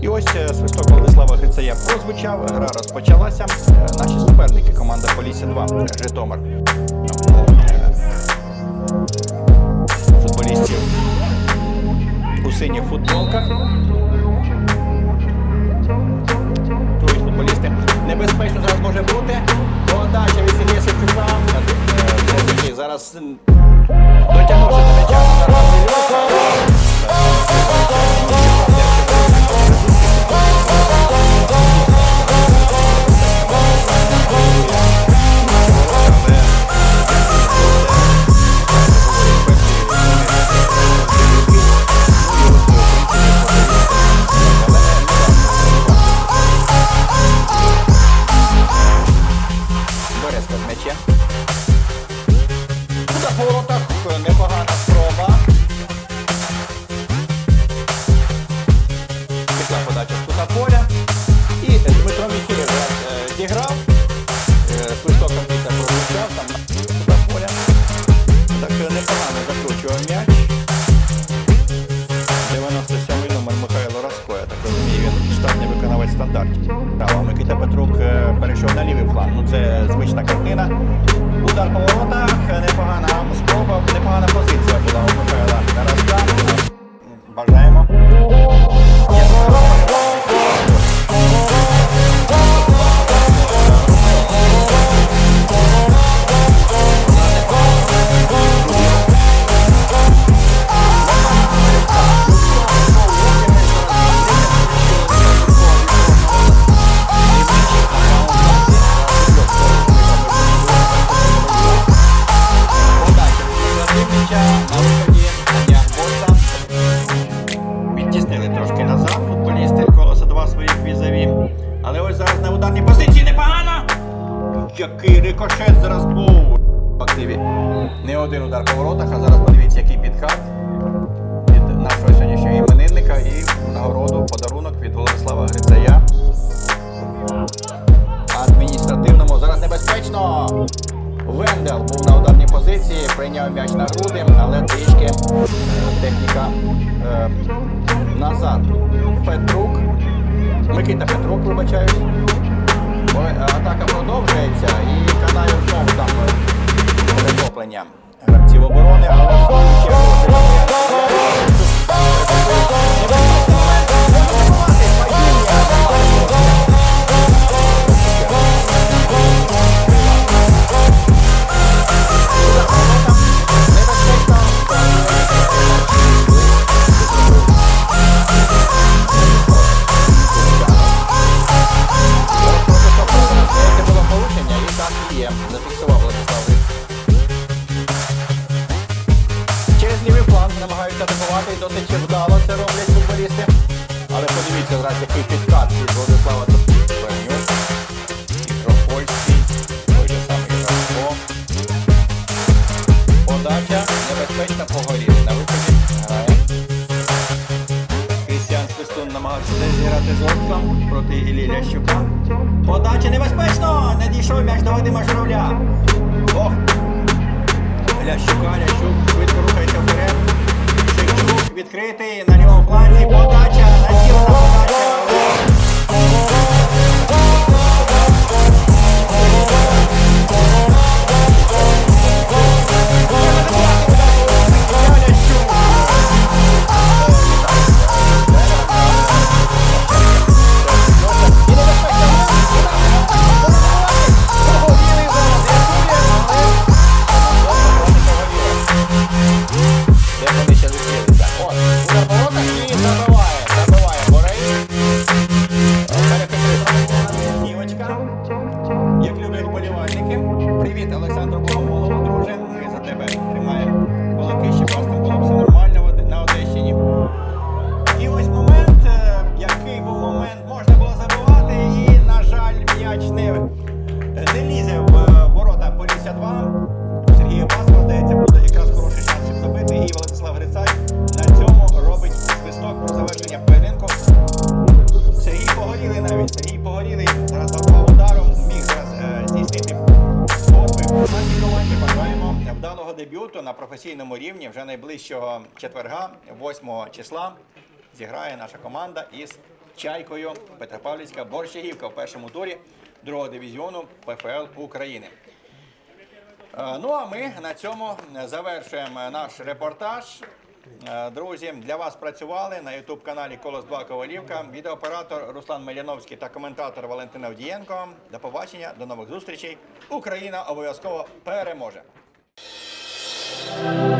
І ось е, свисток Владислава Грицея прозвучав, гра розпочалася. Наші суперники, команда Полісся 2, е, Житомир. Футболістів у синіх футболках. Тут футболісти. Небезпечно зараз може бути. Подача від Сергія Севчука. Е, е, Зараз дотягнувся стандартів. Право, Микита Петрук е, перейшов на лівий фланг. Ну це звична картина. Удар по воротах, непогана спроба, непогана позиція була у Михайла Раска. Бажаємо. Який рикошет зараз був. В активі. Не один удар по воротах, а зараз подивіться, який підкат від нашого сьогоднішнього іменинника і нагороду подарунок від Владислава Грицая. Адміністративному зараз небезпечно. Вендел був на ударній позиції, прийняв м'яч на груди, але трішки техніка е, назад. Петрук. Микита Петрук, вибачаюсь. Е, Атака продовжується і канає знову там е, перехоплення гравців оборони, Але подивіться зараз, який підкат від Владислава Пенюк. Мікропольський. Той же самий Раско. Подача небезпечна погорі. На виході грає. Крістіан Свистун намагався зіграти жорстко проти Іллі Лящука. Подача небезпечно! Не дійшов м'яч до Вадима Журавля. Ох! Лящука, Лящук швидко рухається вперед. Шевчук відкритий на лівому фланзі. Подача, дебюту на професійному рівні вже найближчого четверга, 8 числа, зіграє наша команда із Чайкою Петропавлівська Борщагівка в першому турі другого дивізіону ПФЛ України. Е, Ну а ми на цьому завершуємо наш репортаж. Е, Друзі, для вас працювали на youtube каналі Колос 2 Ковалівка, відеооператор Руслан Меляновський та коментатор Валентин Авдієнко. До побачення, до нових зустрічей. Україна обов'язково переможе. Peace.